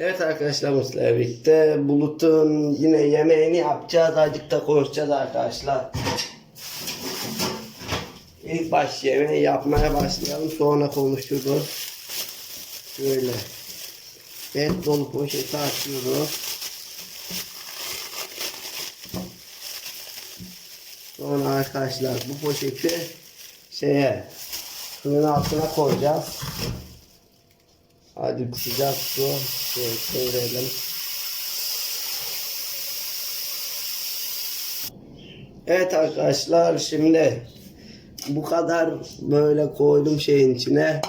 Evet arkadaşlar Musa'yla birlikte Bulut'un yine yemeğini yapacağız. Azıcık da konuşacağız arkadaşlar. İlk baş yemeği yapmaya başlayalım. Sonra konuşuruz. Şöyle. Et dolu poşeti açıyoruz. Sonra arkadaşlar bu poşeti şeye suyun altına koyacağız. Hadi sıcak su çevirelim. Evet arkadaşlar şimdi bu kadar böyle koydum şeyin içine.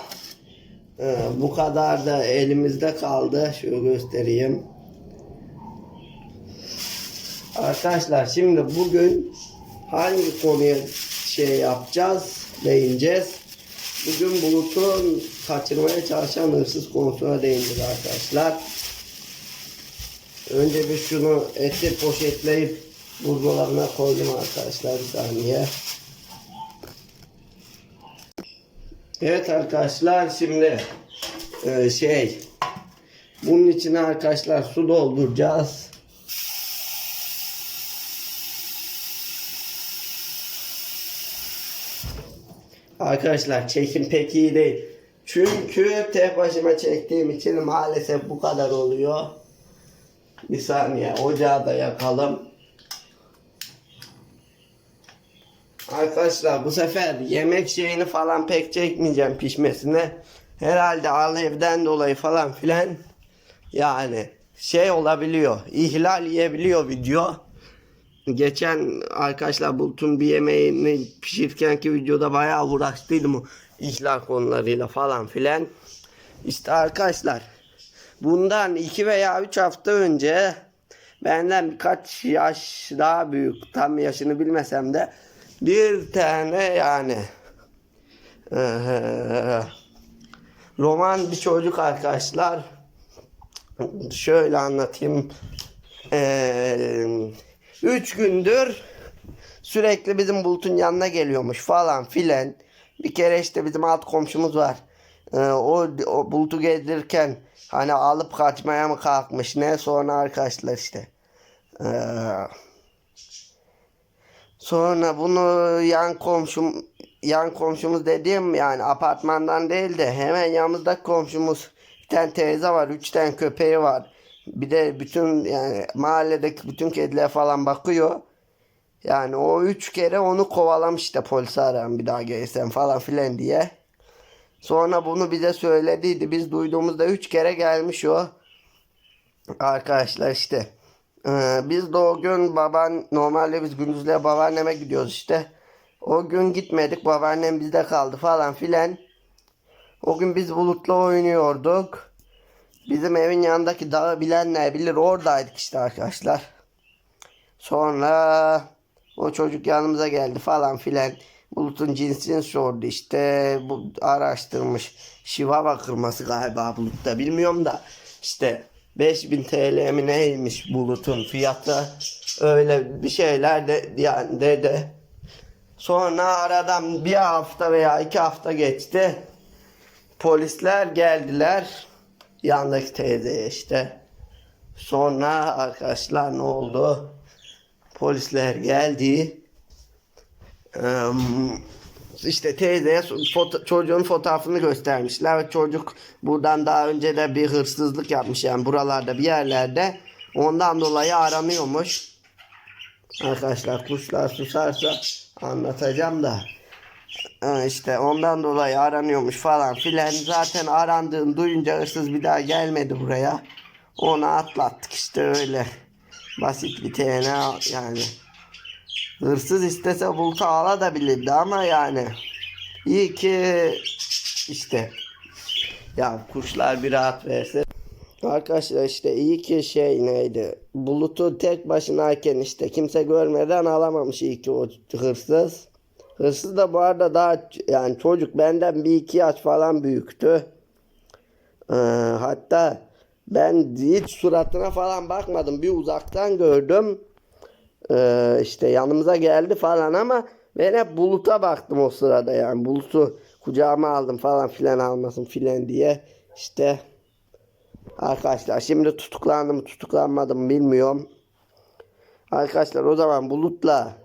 Ee, bu kadar da elimizde kaldı. Şöyle göstereyim. Arkadaşlar şimdi bugün hangi konuya şey yapacağız, değineceğiz. Bugün Bulut'un kaçırmaya çalışan hırsız konusuna değineceğiz arkadaşlar. Önce bir şunu eti poşetleyip buzdolabına koydum arkadaşlar bir saniye. Evet arkadaşlar şimdi e, şey bunun içine arkadaşlar su dolduracağız. Arkadaşlar çekim pek iyi değil. Çünkü tek başıma çektiğim için maalesef bu kadar oluyor. Bir saniye ocağı da yakalım. Arkadaşlar bu sefer yemek şeyini falan pek çekmeyeceğim pişmesine. Herhalde alevden dolayı falan filan yani şey olabiliyor. İhlal yiyebiliyor video. Geçen arkadaşlar Bulut'un bir yemeğini pişirirkenki videoda bayağı uğraştıydım ihlal konularıyla falan filan. İşte arkadaşlar bundan iki veya üç hafta önce benden birkaç yaş daha büyük tam yaşını bilmesem de bir tane yani eee, roman bir çocuk arkadaşlar şöyle anlatayım Eee Üç gündür sürekli bizim Bulut'un yanına geliyormuş falan filan. Bir kere işte bizim alt komşumuz var. Ee, o, o Bulut'u gezdirirken hani alıp kaçmaya mı kalkmış ne sonra arkadaşlar işte. Ee, sonra bunu yan komşum yan komşumuz dediğim yani apartmandan değil de hemen yanımızdaki komşumuz bir tane teyze var. Üç tane köpeği var. Bir de bütün yani mahalledeki bütün kediler falan bakıyor. Yani o üç kere onu kovalamış işte polisi arayan bir daha gelirsen falan filan diye. Sonra bunu bize söylediydi. Biz duyduğumuzda üç kere gelmiş o. Arkadaşlar işte. Ee, biz de o gün baban normalde biz gündüzleri babaanneme gidiyoruz işte. O gün gitmedik. Babaannem bizde kaldı falan filan. O gün biz bulutla oynuyorduk. Bizim evin yanındaki dağı bilenler bilir oradaydık işte arkadaşlar. Sonra o çocuk yanımıza geldi falan filan. Bulut'un cinsini sordu işte bu araştırmış. Şivava kırması galiba Bulut'ta bilmiyorum da işte 5000 TL mi neymiş Bulut'un fiyatı öyle bir şeyler de yani dedi. Sonra aradan bir hafta veya iki hafta geçti. Polisler geldiler. Yandaki teyzeye işte. Sonra arkadaşlar ne oldu? Polisler geldi. Eee, işte teyzeye foto- çocuğun fotoğrafını göstermişler ve çocuk buradan daha önce de bir hırsızlık yapmış yani buralarda bir yerlerde. Ondan dolayı aranıyormuş. Arkadaşlar kuşlar susarsa anlatacağım da. Ha, işte ondan dolayı aranıyormuş falan filan. Zaten arandığını duyunca hırsız bir daha gelmedi buraya. Onu atlattık işte öyle. Basit bir TNA yani. Hırsız istese bulta alabilirdi ama yani. İyi ki işte ya kuşlar bir rahat verse. Arkadaşlar işte iyi ki şey neydi? Bulutu tek başınayken işte kimse görmeden alamamış iyi ki o hırsız. Hırsız da bu arada daha yani çocuk benden bir iki yaş falan büyüktü. Ee, hatta ben hiç suratına falan bakmadım. Bir uzaktan gördüm. Ee, işte yanımıza geldi falan ama ben hep buluta baktım o sırada yani. Bulutu kucağıma aldım falan filan almasın filan diye. İşte Arkadaşlar şimdi tutuklandım tutuklanmadım bilmiyorum. Arkadaşlar o zaman Bulut'la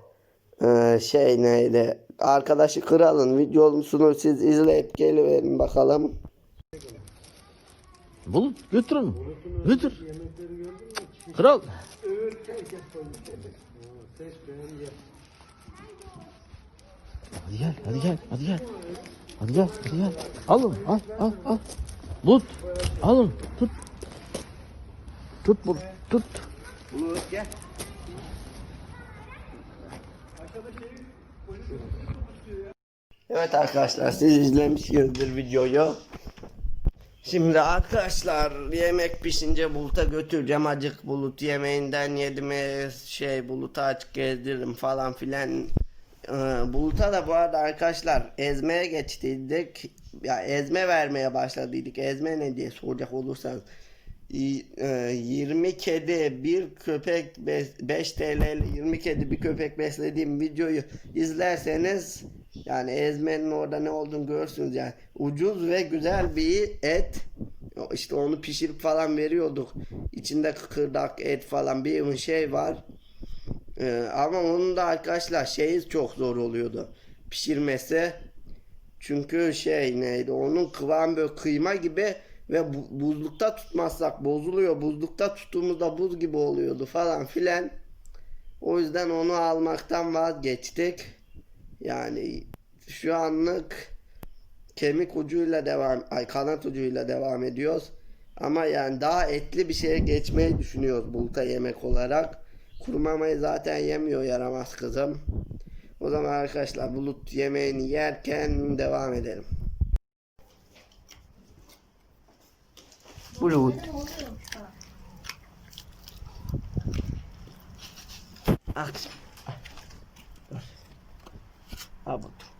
e, şey neydi arkadaşı kralın videosunu siz izleyip geliverin bakalım. Bulut götürün. Götür. Kral. Hadi gel, hadi gel, hadi gel. Hadi gel, hadi gel. Alın, al, al, al. Bulut, alın, tut. Tut Bulut, tut. Bulut gel. Evet arkadaşlar siz izlemişsinizdir videoyu. Şimdi arkadaşlar yemek pişince buluta götüreceğim acık bulut yemeğinden yedim şey buluta açık gezdiririm falan filan. Ee, buluta da bu arada arkadaşlar ezmeye geçtiydik. Ya ezme vermeye başladıydık. Ezme ne diye soracak olursanız. Y- e, 20 kedi bir köpek 5 TL ile 20 kedi bir köpek beslediğim videoyu izlerseniz yani ezmenin orada ne olduğunu görürsünüz yani. Ucuz ve güzel bir et. İşte onu pişirip falan veriyorduk. İçinde kıkırdak et falan bir şey var. Ee, ama onun da arkadaşlar şeyi çok zor oluyordu. Pişirmesi. Çünkü şey neydi? Onun kıvamı böyle kıyma gibi ve bu- buzlukta tutmazsak bozuluyor. Buzlukta tuttuğumuzda buz gibi oluyordu falan filan. O yüzden onu almaktan vazgeçtik. Yani şu anlık kemik ucuyla devam, ay kanat ucuyla devam ediyoruz. Ama yani daha etli bir şeye geçmeyi düşünüyoruz bulta yemek olarak. Kurumamayı zaten yemiyor yaramaz kızım. O zaman arkadaşlar bulut yemeğini yerken devam edelim. Bulut. Ak. Abutre.